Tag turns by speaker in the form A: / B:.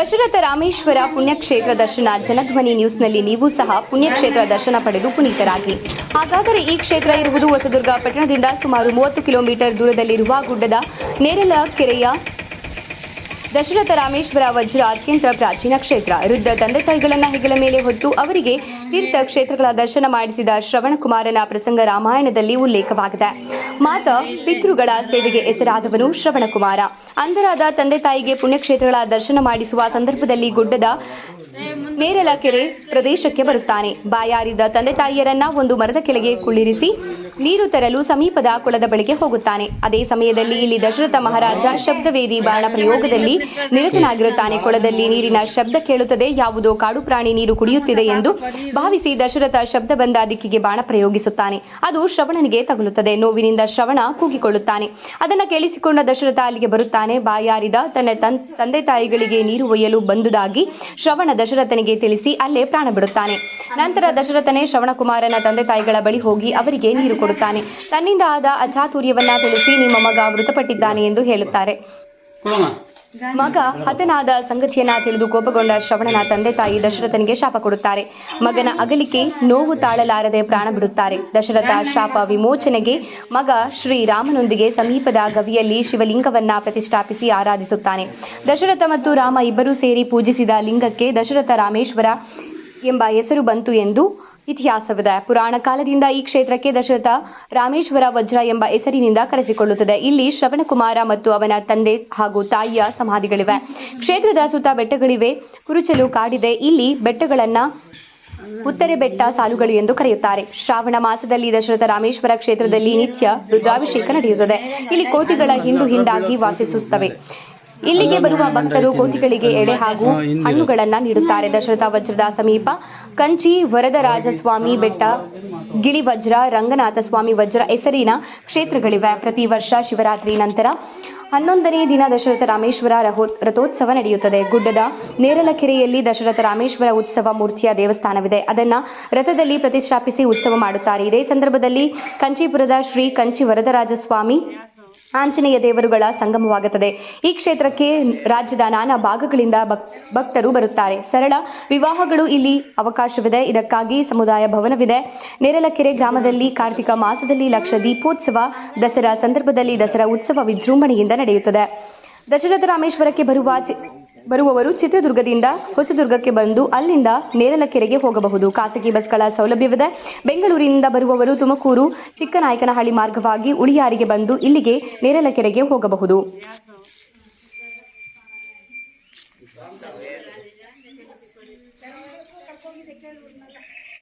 A: ದಶರಥ ರಾಮೇಶ್ವರ ಪುಣ್ಯಕ್ಷೇತ್ರ ದರ್ಶನ ಜನಧ್ವನಿ ನ್ಯೂಸ್ನಲ್ಲಿ ನೀವು ಸಹ ಪುಣ್ಯಕ್ಷೇತ್ರ ದರ್ಶನ ಪಡೆದು ಪುನೀತರಾಗಿ. ಹಾಗಾದರೆ ಈ ಕ್ಷೇತ್ರ ಇರುವುದು ಹೊಸದುರ್ಗ ಪಟ್ಟಣದಿಂದ ಸುಮಾರು ಮೂವತ್ತು ಕಿಲೋಮೀಟರ್ ದೂರದಲ್ಲಿರುವ ಗುಡ್ಡದ ನೇರಲ ಕೆರೆಯ ದಶರಥ ರಾಮೇಶ್ವರ ವಜ್ರ ಅತ್ಯಂತ ಪ್ರಾಚೀನ ಕ್ಷೇತ್ರ. ವೃದ್ಧ ತಂದೆ ತಾಯಿಗಳನ್ನ ಹೆಗಲ ಮೇಲೆ ಹೊತ್ತು ಅವರಿಗೆ ತೀರ್ಥ ಕ್ಷೇತ್ರಗಳ ದರ್ಶನ ಮಾಡಿಸಿದ ಶ್ರವಣಕುಮಾರನ ಪ್ರಸಂಗ ರಾಮಾಯಣದಲ್ಲಿ ಉಲ್ಲೇಖವಾಗಿದೆ. ಮಾತ ಪಿತೃಗಳ ಸೇವೆಗೆ ಹೆಸರಾದವನು ಶ್ರವಣಕುಮಾರ. ಅಂಧರಾದ ತಂದೆ ತಾಯಿಗೆ ಪುಣ್ಯಕ್ಷೇತ್ರಗಳ ದರ್ಶನ ಮಾಡಿಸುವ ಸಂದರ್ಭದಲ್ಲಿ ಗುಡ್ಡದ ನೇರಲ ಕೆರೆ ಪ್ರದೇಶಕ್ಕೆ ಬರುತ್ತಾನೆ. ಬಾಯಾರಿದ ತಂದೆ ತಾಯಿಯರನ್ನ ಒಂದು ಮರದ ಕೆಳಗೆ ಕುಳ್ಳಿರಿಸಿ ನೀರು ತರಲು ಸಮೀಪದ ಕೊಳದ ಬಳಿಗೆ ಹೋಗುತ್ತಾನೆ. ಅದೇ ಸಮಯದಲ್ಲಿ ಇಲ್ಲಿ ದಶರಥ ಮಹಾರಾಜ ಶಬ್ದವೇದಿ ಬಾಣ ಪ್ರಯೋಗದಲ್ಲಿ ನಿರತನಾಗಿರುತ್ತಾನೆ. ಕೊಳದಲ್ಲಿ ನೀರಿನ ಶಬ್ದ ಕೇಳುತ್ತದೆ. ಯಾವುದೋ ಕಾಡು ಪ್ರಾಣಿ ನೀರು ಕುಡಿಯುತ್ತಿದೆ ಎಂದು ಭಾವಿಸಿ ದಶರಥ ಶಬ್ದ ಬಂದ ದಿಕ್ಕಿಗೆ ಬಾಣ ಪ್ರಯೋಗಿಸುತ್ತಾನೆ. ಅದು ಶ್ರವಣನಿಗೆ ತಗುಲುತ್ತದೆ. ನೋವಿನಿಂದ ಶ್ರವಣ ಕೂಗಿಕೊಳ್ಳುತ್ತಾನೆ. ಅದನ್ನ ಕೇಳಿಸಿಕೊಂಡ ದಶರಥ ಅಲ್ಲಿಗೆ ಬರುತ್ತಾನೆ. ಬಾಯಾರಿದ ತನ್ನ ತನ್- ತಂದೆ ತಾಯಿಗಳಿಗೆ ನೀರು ಒಯ್ಯಲು ಬಂದುದಾಗಿ ಶ್ರವಣ ದಶರಥನಿಗೆ ತಿಳಿಸಿ ಅಲ್ಲೇ ಪ್ರಾಣ ಬಿಡುತ್ತಾನೆ. ನಂತರ ದಶರಥನೇ ಶ್ರವಣಕುಮಾರನ ತಂದೆ ತಾಯಿಗಳ ಬಳಿ ಹೋಗಿ ಅವರಿಗೆ ನೀರು ಕೊಡುತ್ತಾನೆ. ತನ್ನಿಂದ ಆದ ಅಚಾತುರ್ಯವನ್ನ ತಿಳಿಸಿ ನಿಮ್ಮ ಮಗ ಮೃತಪಟ್ಟಿದ್ದಾನೆ ಎಂದು ಹೇಳುತ್ತಾರೆ. ಮಗ ಹತನಾದ ಸಂಗತಿಯನ್ನ ತಿಳಿದು ಕೋಪಗೊಂಡ ಶ್ರವಣನ ತಂದೆ ತಾಯಿ ದಶರಥನಿಗೆ ಶಾಪ ಕೊಡುತ್ತಾರೆ. ಮಗನ ಅಗಲಿಕೆ ನೋವು ತಾಳಲಾರದೆ ಪ್ರಾಣ ಬಿಡುತ್ತಾರೆ. ದಶರಥ ಶಾಪ ವಿಮೋಚನೆಗೆ ಮಗ ಶ್ರೀರಾಮನೊಂದಿಗೆ ಸಮೀಪದ ಗವಿಯಲ್ಲಿ ಶಿವಲಿಂಗವನ್ನ ಪ್ರತಿಷ್ಠಾಪಿಸಿ ಆರಾಧಿಸುತ್ತಾನೆ. ದಶರಥ ಮತ್ತು ರಾಮ ಇಬ್ಬರೂ ಸೇರಿ ಪೂಜಿಸಿದ ಲಿಂಗಕ್ಕೆ ದಶರಥ ರಾಮೇಶ್ವರ ಎಂಬ ಹೆಸರು ಬಂತು ಎಂದು ಇತಿಹಾಸವಿದೆ. ಪುರಾಣ ಕಾಲದಿಂದ ಈ ಕ್ಷೇತ್ರಕ್ಕೆ ದಶರಥ ರಾಮೇಶ್ವರ ವಜ್ರ ಎಂಬ ಹೆಸರಿನಿಂದ ಕರೆಸಿಕೊಳ್ಳುತ್ತದೆ. ಇಲ್ಲಿ ಶ್ರವಣಕುಮಾರ ಮತ್ತು ಅವನ ತಂದೆ ಹಾಗೂ ತಾಯಿಯ ಸಮಾಧಿಗಳಿವೆ. ಕ್ಷೇತ್ರದ ಸುತ್ತ ಬೆಟ್ಟಗಳಿವೆ, ಕುರುಚಲು ಕಾಡಿದೆ. ಇಲ್ಲಿ ಬೆಟ್ಟಗಳನ್ನ ಉತ್ತರೆ ಬೆಟ್ಟ ಸಾಲುಗಳು ಎಂದು ಕರೆಯುತ್ತಾರೆ. ಶ್ರಾವಣ ಮಾಸದಲ್ಲಿ ದಶರಥ ರಾಮೇಶ್ವರ ಕ್ಷೇತ್ರದಲ್ಲಿ ನಿತ್ಯ ರುದ್ರಾಭಿಷೇಕ ನಡೆಯುತ್ತದೆ. ಇಲ್ಲಿ ಕೋತಿಗಳ ಹಿಂಡು ಹಿಂಡಾಗಿ ವಾಸಿಸುತ್ತವೆ. ಇಲ್ಲಿಗೆ ಬರುವ ಭಕ್ತರು ಕೋತಿಗಳಿಗೆ ಎಡೆ ಹಾಗೂ ಹಣ್ಣುಗಳನ್ನ ನೀಡುತ್ತಾರೆ. ದಶರಥ ವಜ್ರದ ಸಮೀಪ ಕಂಚಿ ವರದರಾಜಸ್ವಾಮಿ ಬೆಟ್ಟ ಗಿಳಿವಜ್ರ ರಂಗನಾಥ ಸ್ವಾಮಿ ವಜ್ರ ಹೆಸರಿನ ಕ್ಷೇತ್ರಗಳಿವೆ. ಪ್ರತಿ ವರ್ಷ ಶಿವರಾತ್ರಿ ನಂತರ ಹನ್ನೊಂದನೇ ದಿನ ದಶರಥ ರಾಮೇಶ್ವರ ರಥೋತ್ಸವ ನಡೆಯುತ್ತದೆ. ಗುಡ್ಡದ ನೇರಲಕೆರೆಯಲ್ಲಿ ದಶರಥ ರಾಮೇಶ್ವರ ಉತ್ಸವ ಮೂರ್ತಿಯ ದೇವಸ್ಥಾನವಿದೆ. ಅದನ್ನ ರಥದಲ್ಲಿ ಪ್ರತಿಷ್ಠಾಪಿಸಿ ಉತ್ಸವ ಮಾಡುತ್ತಾರೆ. ಇದೇ ಸಂದರ್ಭದಲ್ಲಿ ಕಂಚೀಪುರದ ಶ್ರೀ ಕಂಚಿ ವರದರಾಜ ಸ್ವಾಮಿ ಆಂಜನೇಯ ದೇವರುಗಳ ಸಂಗಮವಾಗುತ್ತದೆ. ಈ ಕ್ಷೇತ್ರಕ್ಕೆ ರಾಜ್ಯದ ನಾನಾ ಭಾಗಗಳಿಂದ ಭಕ್- ಭಕ್ತರು ಬರುತ್ತಾರೆ. ಸರಳ ವಿವಾಹಗಳು ಇಲ್ಲಿ ಅವಕಾಶವಿದೆ. ಇದಕ್ಕಾಗಿ ಸಮುದಾಯ ಭವನವಿದೆ. ನೇರಲಕೆರೆ ಗ್ರಾಮದಲ್ಲಿ ಕಾರ್ತಿಕ ಮಾಸದಲ್ಲಿ ಲಕ್ಷ ದೀಪೋತ್ಸವ, ದಸರಾ ಸಂದರ್ಭದಲ್ಲಿ ದಸರಾ ಉತ್ಸವ ವಿಜೃಂಭಣೆಯಿಂದ ನಡೆಯುತ್ತದೆ. ದಶರಥ ರಾಮೇಶ್ವರಕ್ಕೆ ಬರುವ ಬರುವವರು ಚಿತ್ರದುರ್ಗದಿಂದ ಹೊಸದುರ್ಗಕ್ಕೆ ಬಂದು ಅಲ್ಲಿಂದ ನೇರಲಕೆರೆಗೆ ಹೋಗಬಹುದು. ಖಾಸಗಿ ಬಸ್ಗಳ ಸೌಲಭ್ಯವಿದೆ. ಬೆಂಗಳೂರಿನಿಂದ ಬರುವವರು ತುಮಕೂರು ಚಿಕ್ಕನಾಯಕನಹಳ್ಳಿ ಮಾರ್ಗವಾಗಿ ಉಳಿಯಾರಿಗೆ ಬಂದು ಇಲ್ಲಿಗೆ ನೇರಲಕೆರೆಗೆ ಹೋಗಬಹುದು.